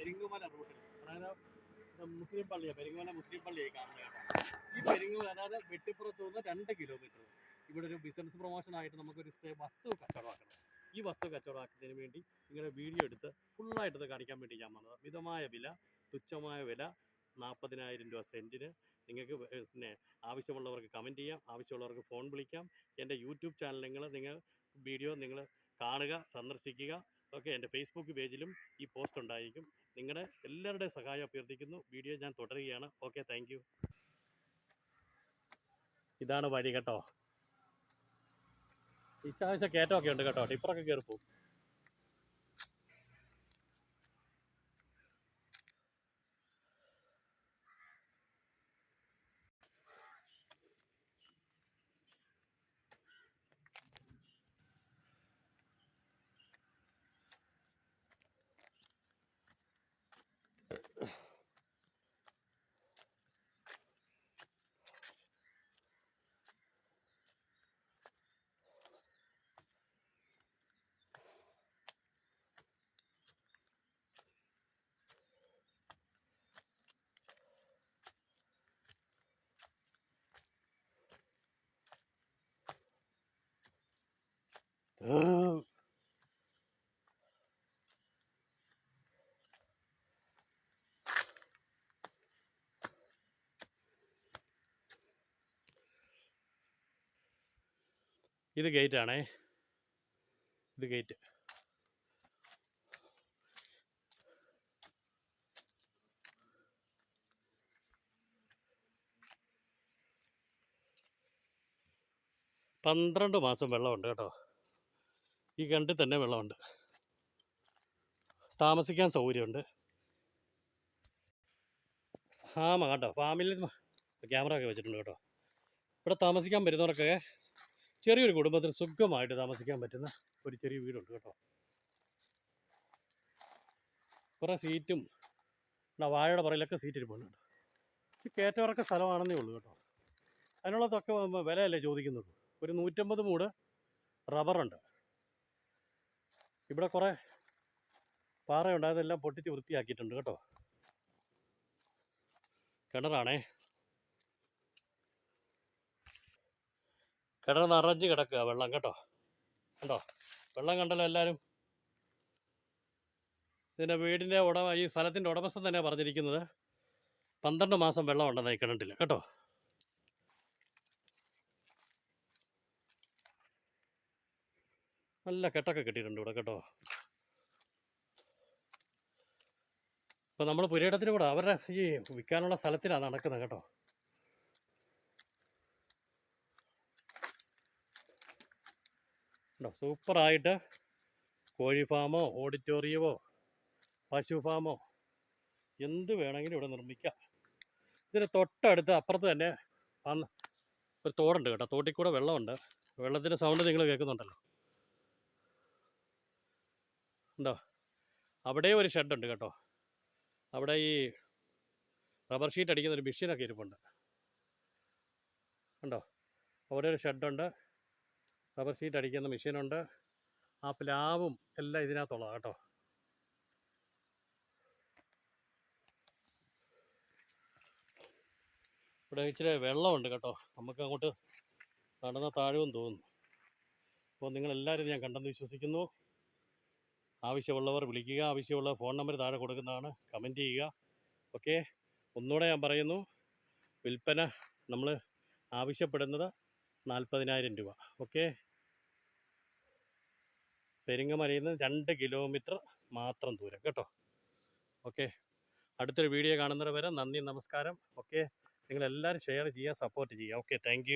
പെരിങ്ങമല റൂട്ടിൽ. അതായത് മുസ്ലിം പള്ളിയാണ് പെരിങ്ങുമല മുസ്ലിം പള്ളിയായി കാണുന്നത് ഈ പെരിങ്ങുമല അതായത് വെട്ടിപ്പുറത്ത് നിന്ന് രണ്ട് കിലോമീറ്റർ ഇവിടെ ഒരു ബിസിനസ് പ്രൊമോഷൻ ആയിട്ട് നമുക്കൊരു വസ്തു കച്ചവടമാക്കണം. ഈ വസ്തു കച്ചവടമാക്കുന്നതിന് വേണ്ടി നിങ്ങളുടെ വീഡിയോ എടുത്ത് ഫുള്ളായിട്ട് ഇത് കാണിക്കാൻ വേണ്ടി ഞാൻ വന്നത്. മിതമായ വില തുച്ഛമായ വില നാൽപ്പതിനായിരം രൂപ സെന്റിന് നിങ്ങൾക്ക് പിന്നെ ആവശ്യമുള്ളവർക്ക് കമന്റ് ചെയ്യാം. ആവശ്യമുള്ളവർക്ക് ഫോൺ വിളിക്കാം. എന്റെ യൂട്യൂബ് ചാനൽ നിങ്ങൾ നിങ്ങൾ വീഡിയോ നിങ്ങൾ കാണുക സന്ദർശിക്കുക. ഓക്കെ എന്റെ ഫേസ്ബുക്ക് പേജിലും ഈ പോസ്റ്റ് ഉണ്ടായിരിക്കും. നിങ്ങളുടെ എല്ലാവരുടെയും സഹായം അഭ്യർത്ഥിക്കുന്നു. വീഡിയോ ഞാൻ തുടരുകയാണ്. ഓക്കെ താങ്ക് ഇതാണ് വഴി കേട്ടോ. ഇച്ചാവശ്യം കയറ്റമൊക്കെ ഉണ്ട് കേട്ടോ. ടിപ്പറൊക്കെ കയറി ഇത് ഗേറ്റ് ആണേ. ഇത് ഗേറ്റ് പന്ത്രണ്ട് മാസം വെള്ളമുണ്ട് കേട്ടോ. ഈ കണ്ടിൽ തന്നെ വെള്ളമുണ്ട്. താമസിക്കാൻ സൗകര്യമുണ്ട്. ഫാമാണ് കേട്ടോ. ഫാമിൽ ക്യാമറ ഒക്കെ വെച്ചിട്ടുണ്ട് കേട്ടോ. ഇവിടെ താമസിക്കാൻ വരുന്നവർക്കൊക്കെ ചെറിയൊരു കുടുംബത്തിന് സുഖമായിട്ട് താമസിക്കാൻ പറ്റുന്ന ഒരു ചെറിയ വീടുണ്ട് കേട്ടോ. കുറേ സീറ്റും വാഴയുടെ പറയിലൊക്കെ സീറ്റ് ഇരിപ്പുണ്ട് ഇത് കയറ്റമിറക്ക സ്ഥലമാണെന്നേ ഉള്ളൂ കേട്ടോ. അതിനുള്ളതൊക്കെ വിലയല്ലേ ചോദിക്കുന്നുള്ളൂ. ഒരു നൂറ്റമ്പത് മൂട് റബ്ബറുണ്ട്. ഇവിടെ കുറേ പാറയുണ്ട് അതെല്ലാം പൊട്ടിച്ച് വൃത്തിയാക്കിയിട്ടുണ്ട് കേട്ടോ. കിണറാണേ. കിണർ നിറഞ്ഞ് കിടക്കുക വെള്ളം കേട്ടോ? കണ്ടോ? വെള്ളം കണ്ടല്ലോ എല്ലാവരും ഇതിന്റെ വീടിന്റെ ഉടമ ഈ സ്ഥലത്തിന്റെ ഉടമസ്ഥൻ തന്നെ പറഞ്ഞിരിക്കുന്നത്. പന്ത്രണ്ട് മാസം വെള്ളം ഉണ്ടെന്ന് കിണറ്റിൽ കേട്ടോ? നല്ല കെട്ടൊക്കെ കിട്ടിയിട്ടുണ്ട് ഇവിടെ കേട്ടോ? ഇപ്പം നമ്മൾ പുരയിടത്തിന് കൂടെ അവരുടെ ഈ വിൽക്കാനുള്ള സ്ഥലത്തിലാണ് നടക്കുന്നത് കേട്ടോ? ഉണ്ടോ സൂപ്പറായിട്ട് കോഴി ഫാമോ ഓഡിറ്റോറിയമോ പശു ഫാമോ എന്ത് വേണമെങ്കിലും ഇവിടെ നിർമ്മിക്കാം. ഇതിന് തൊട്ടടുത്ത് അപ്പുറത്ത് തന്നെ വന്ന് ഒരു തോടുണ്ട് കേട്ടോ. തോട്ടിൽ കൂടെ വെള്ളമുണ്ട്. വെള്ളത്തിന്റെ സൗണ്ട് നിങ്ങൾ കേൾക്കുന്നുണ്ടല്ലോ. ഉണ്ടോ? അവിടെ ഒരു ഷെഡുണ്ട് കേട്ടോ. അവിടെ ഈ റബ്ബർ ഷീറ്റ് അടിക്കുന്ന ഒരു മെഷീനൊക്കെ ഇരിപ്പുണ്ട്. ഉണ്ടോ? അവിടെ ഒരു ഷെഡുണ്ട്. റബ്ബർ സീറ്റ് അടിക്കുന്ന മെഷീനുണ്ട് ആ പ്ലാവും എല്ലാം ഇതിനകത്തുള്ളതാണ് കേട്ടോ. ഇവിടെ ഇച്ചിരി വെള്ളമുണ്ട് കേട്ടോ. നമുക്ക് അങ്ങോട്ട് നടന്ന താഴവും തോന്നുന്നു. അപ്പോൾ നിങ്ങളെല്ലാവരും ഞാൻ കണ്ടെന്ന് വിശ്വസിക്കുന്നു. ആവശ്യമുള്ളവർ വിളിക്കുക ആവശ്യമുള്ള ഫോൺ നമ്പർ താഴെ കൊടുക്കുന്നതാണ്. കമന്റ് ചെയ്യുക. ഓക്കെ ഒന്നുകൂടെ ഞാൻ പറയുന്നു. വിൽപ്പന നമ്മൾ ആവശ്യപ്പെടുന്നത് നാൽപ്പതിനായിരം രൂപ. ഓക്കെ പെരിങ്ങമലയിൽ നിന്ന് രണ്ട് കിലോമീറ്റർ മാത്രം ദൂരം. കേട്ടോ? ഓക്കെ. അടുത്തൊരു വീഡിയോ കാണുന്നവരെ വരെ നന്ദി നമസ്കാരം. ഓക്കെ. നിങ്ങളെല്ലാവരും ഷെയർ ചെയ്യുക സപ്പോർട്ട് ചെയ്യുക. Okay thank